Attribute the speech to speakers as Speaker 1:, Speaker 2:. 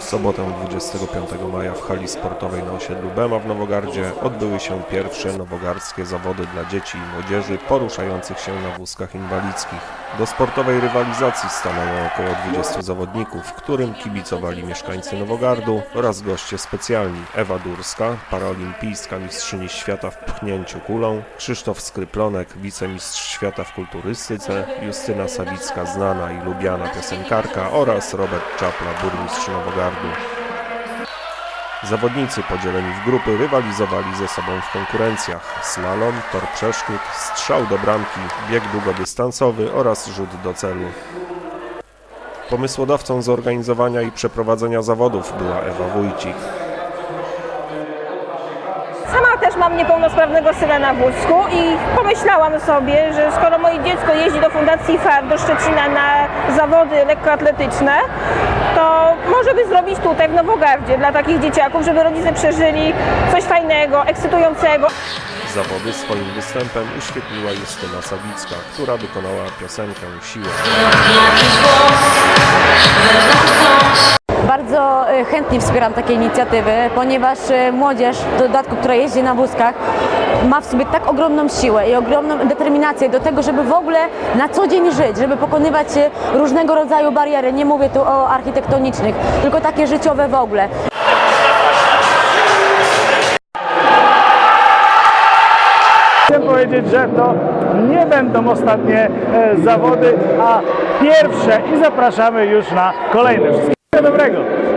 Speaker 1: W sobotę 25 maja w hali sportowej na osiedlu Bema w Nowogardzie odbyły się pierwsze nowogardzkie zawody dla dzieci i młodzieży poruszających się na wózkach inwalidzkich. Do sportowej rywalizacji stanęło około 20 zawodników, którym kibicowali mieszkańcy Nowogardu oraz goście specjalni Ewa Durska, paraolimpijska mistrzyni świata w pchnięciu kulą, Krzysztof Skryplonek, wicemistrz świata w kulturystyce, Justyna Sawicka, znana i lubiana piosenkarka oraz Robert Czapla, burmistrz Nowogardu. Zawodnicy podzieleni w grupy rywalizowali ze sobą w konkurencjach slalom, tor przeszkód, strzał do bramki, bieg długodystansowy oraz rzut do celu. Pomysłodawcą zorganizowania i przeprowadzenia zawodów była Ewa Wójcik.
Speaker 2: Sama też mam niepełnosprawnego syna na wózku i pomyślałam sobie, że skoro moje dziecko jeździ do Fundacji FAR do Szczecina na zawody lekkoatletyczne, to tutaj w Nowogardzie dla takich dzieciaków, żeby rodzice przeżyli coś fajnego, ekscytującego.
Speaker 1: Zawody swoim występem uświetliła Justyna Sawicka, która wykonała piosenkę Siła.
Speaker 3: Chętnie wspieram takie inicjatywy, ponieważ e, młodzież, w dodatku, która jeździ na wózkach, ma w sobie tak ogromną siłę i ogromną determinację do tego, żeby w ogóle na co dzień żyć, żeby pokonywać e, różnego rodzaju bariery. Nie mówię tu o architektonicznych, tylko takie życiowe w ogóle.
Speaker 4: Chcę powiedzieć, że to nie będą ostatnie e, zawody, a pierwsze i zapraszamy już na kolejne. Wszystkiego dobrego!